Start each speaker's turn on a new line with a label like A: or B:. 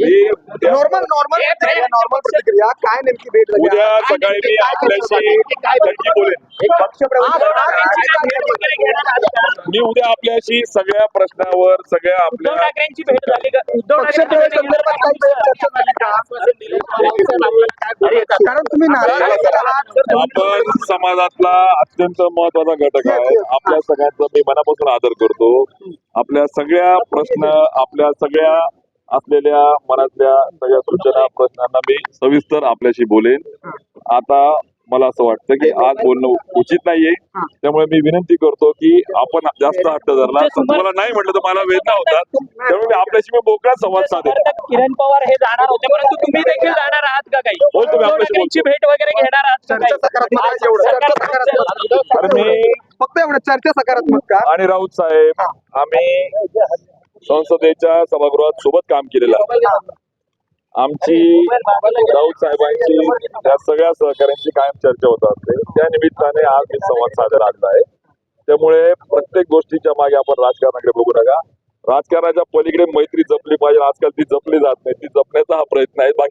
A: Normal normal normal प्रतिक्रिया. काय नेमकी भेट
B: उद्या सकाळी मी आपल्याशी नक्की बोलेन? मी उद्या आपल्याशी सगळ्या प्रश्नावर सगळ्या आपल्या
C: ठाकरेंची भेट झाली का? उद्धव
A: कारण तुम्ही.
B: आपण समाजातला अत्यंत महत्त्वाचा घटक आहे. आपल्या सगळ्यांचा मी मनापासून आदर करतो. आपल्या सगळ्या प्रश्न आपल्या सगळ्या असलेल्या मनातल्या सगळ्या सूचना प्रश्नांना मी सविस्तर आपल्याशी बोलेन. आता मला असं वाटतं की आज बोलणं उचित नाहीये. त्यामुळे मी विनंती करतो की आपण जास्त हट्ट धरला. तुम्हाला नाही म्हटलं तर मला वेदना होतात. त्यामुळे मी आपल्याशी मी मोकळा संवाद
C: समर्थक किरण पवार हे जाणार होते परंतु तुम्ही देखील जाणार आहात का काही?
B: हो, तुम्ही आपल्याशी
C: भेट वगैरे घेणार आहात का
A: चर्चा सकारात्मक आहे एवढं. चर्चा सकारात्मक.
B: तर मी
A: फक्त एवढं चर्चा सकारात्मक का?
B: आणि राऊत साहेब आम्ही संसदेच्या सभागृहात सोबत काम केलेलं आहे. आमची राऊत साहेबांची या सगळ्या सहकाऱ्यांची कायम चर्चा होत असते. त्या निमित्ताने आज मी संवाद साधला आणला आहे. त्यामुळे प्रत्येक गोष्टीच्या मागे आपण राजकारणाकडे बघू नका. राजकारणाच्या पलीकडे मैत्री जपली पाहिजे. आजकाल ती जपली जात नाही. ती जपण्याचा हा प्रयत्न आहे. बाकी